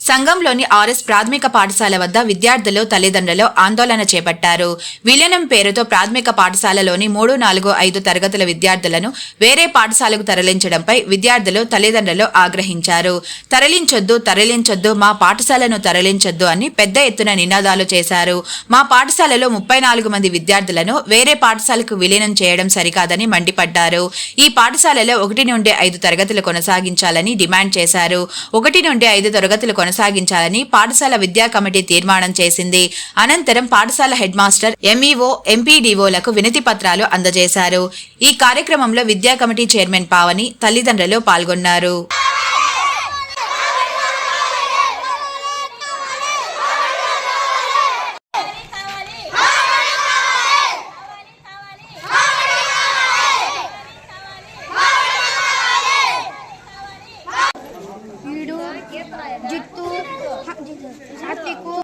సంఘంలోని RS ప్రాథమిక పాఠశాల వద్ద విద్యార్థులు తల్లిదండ్రులు ఆందోళన చేపట్టారు. విలీనం పేరుతో ప్రాథమిక పాఠశాలలోని మూడు నాలుగు ఐదు తరగతుల విద్యార్థులను వేరే పాఠశాలకు తరలించడంపై విద్యార్థులు తల్లిదండ్రులు ఆగ్రహించారు. తరలించొద్దు తరలించొద్దు మా పాఠశాలను తరలించొద్దు అని పెద్ద ఎత్తున నినాదాలు చేశారు. మా పాఠశాలలో ముప్పై నాలుగు మంది విద్యార్థులను వేరే పాఠశాలకు విలీనం చేయడం సరికాదని మండిపడ్డారు. ఈ పాఠశాలలో ఒకటి నుండి ఐదు తరగతులు కొనసాగించాలని డిమాండ్ చేశారు. ఒకటి నుండి ఐదు తరగతులు కొనసాగించాలని పాఠశాల విద్యా కమిటీ తీర్మానం చేసింది. అనంతరం పాఠశాల హెడ్ మాస్టర్ ఎంఈఓ ఎంపీడీఓలకు వినతి పత్రాలు అందజేశారు. ఈ కార్యక్రమంలో విద్యా కమిటీ చైర్మన్ పావని తల్లిదండ్రులు పాల్గొన్నారు. జిత్తు సాత్వికు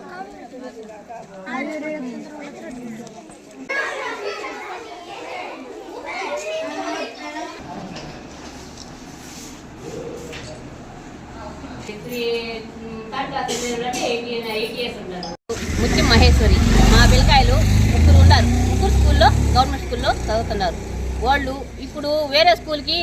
ముత్యం మహేశ్వరి. మా పిల్లకాయలు ముగ్గురు ఉన్నారు. ముగ్గురు స్కూల్లో గవర్నమెంట్ స్కూల్లో చదువుతున్నారు. వాళ్ళు ఇప్పుడు వేరే స్కూల్కి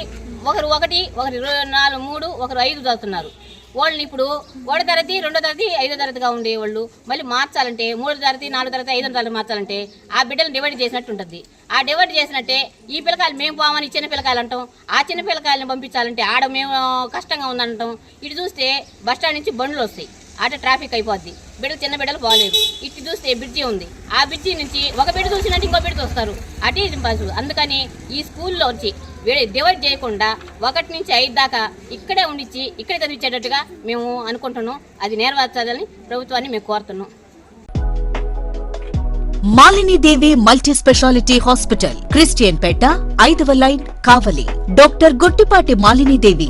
ఒకరు ఒకటి ఒకరు ఇరవై నాలుగు మూడు ఒకరు ఐదు చదువుతున్నారు. వాళ్ళని ఇప్పుడు ఒకటో తరగతి రెండో తరగతి ఐదో తరగతిగా ఉండే వాళ్ళు మళ్ళీ మార్చాలంటే మూడో తరగతి నాలుగో తరగతి ఐదో తరగతి మార్చాలంటే ఆ బిడ్డలు డివైడ్ చేసినట్టు ఉంటుంది. ఆ డివైడ్ చేసినట్టే ఈ పిల్లకాయలు మేము పోమని చిన్న పిల్లకాయలు అంటాం. ఆ చిన్న పిల్లకాయలను పంపించాలంటే ఆడ మేము కష్టంగా ఉందంటాం. ఇటు చూస్తే బస్ స్టాండ్ నుంచి బండ్లు వస్తాయి. అట ట్రాఫిక్ అయిపోద్ది. బిడ్డలు చిన్న బిడ్డలు బాగాలేరు ఇటు చూస్తే బ్రిడ్జి ఉంది. ఆ బ్రిడ్జి నుంచి ఒక బిడ్డ చూసినట్టు ఇంకో బిడ్డ చూస్తారు. అటు ఇటు బస్సు అందుకని ఈ స్కూల్లో వచ్చి వీడి డివైడ్ చేయకుండా ఒకటి నుంచి ఐదు దాకా ఇక్కడే ఉండిచ్చి ఇక్కడే చదివించేటట్టుగా మేము అనుకుంటున్నాం. అది నెరవేర్చాలని ప్రభుత్వాన్ని మేము కోరుతున్నాం. Malinidevi multi speciality hospital Christian Peta ఐదవ line Kavali. Doctor Guttipati Malinidevi